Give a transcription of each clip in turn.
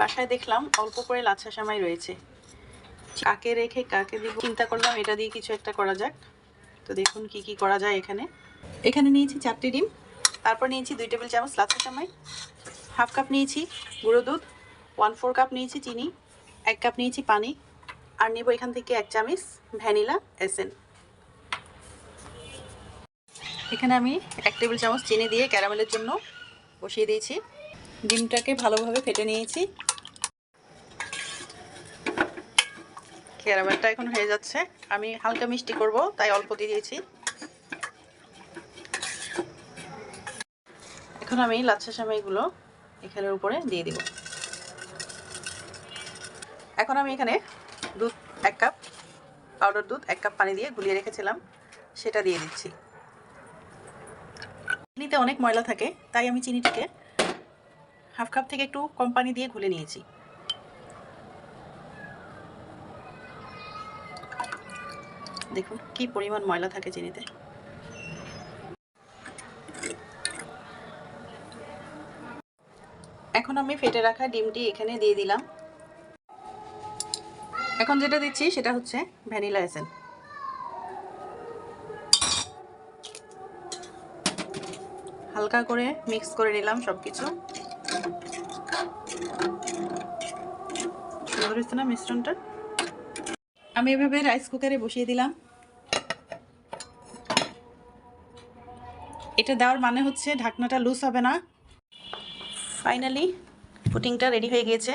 বাসায় দেখলাম অল্প করে লাচ্ছা সামাই রয়েছে। কাকে রেখে কাকে দিব চিন্তা করলাম, এটা দিয়ে কিছু একটা করা যাক। তো দেখুন কি কি করা যায় এখানে। এখানে নিয়েছি চারটি ডিম, তারপর নিয়েছি দুই টেবিল চামচ লাচ্ছা সামাই, হাফ কাপ নিয়েছি গুঁড়ো দুধ ওয়ান ফোর কাপ নিয়েছি চিনি, এক কাপ নিয়েছি পানি, আর নেব এখান থেকে এক চামচ ভ্যানিলা এসেন এখানে আমি এক টেবিল চামচ চিনি দিয়ে ক্যারামেলের জন্য বসিয়ে দিয়েছি। ডিমটাকে ভালোভাবে ফেটে নিয়েছি। ক্যারামেলটা এখন হয়ে যাচ্ছে। আমি হালকা মিষ্টি করব, তাই অল্প দিয়ে দিয়েছি। এখন আমি লাচ্ছা সামাইগুলো এখানের উপরে দিয়ে দিব। এখন আমি এখানে দুধ, এক কাপ পাউডার দুধ, এক কাপ পানি দিয়ে গুলিয়ে রেখেছিলাম, সেটা দিয়ে দিচ্ছি। চিনিতে অনেক ময়লা থাকে, তাই আমি চিনিটাকে হাফ কাপ থেকে একটু কম পানি দিয়ে ঘুলে নিয়েছি। দেখুন, কি পরিমাণ ময়লা থাকে চিনিতে। এখন আমি ফেটে রাখা ডিমটি এখানে দিয়ে দিলাম। এখন যেটা দিচ্ছি সেটা হচ্ছে ভ্যানিলা এসেন হালকা করে মিক্স করে নিলাম সব কিছু মিশ্রণটা? আমি এভাবে রাইস কুকারে বসিয়ে দিলাম। এটা দেওয়ার মানে হচ্ছে ঢাকনাটা লুজ হবে না। ফাইনালি পুটিংটা রেডি হয়ে গিয়েছে।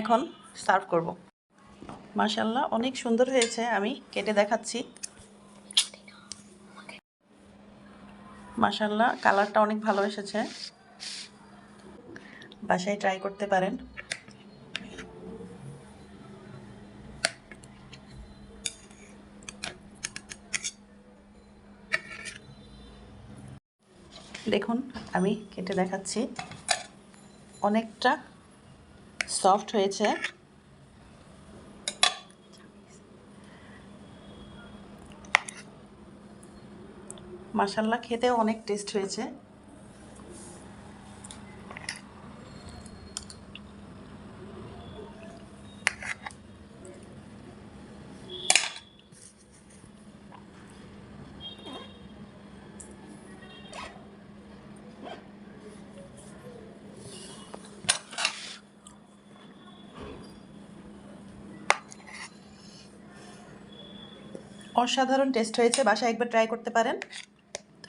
এখন সার্ভ করব। মাশাল্লাহ অনেক সুন্দর হয়েছে, আমি কেটে দেখাচ্ছি। মাশাল্লাহ কালারটা অনেক ভালো এসেছে। বাসায় ট্রাই করতে পারেন। দেখুন, আমি কেটে দেখাচ্ছি। অনেকটা সফট হয়েছে। মাসাল্লা খেতেও অনেক টেস্ট হয়েছে। অসাধারণ টেস্ট হয়েছে বাসায় একবার ট্রাই করতে পারেন।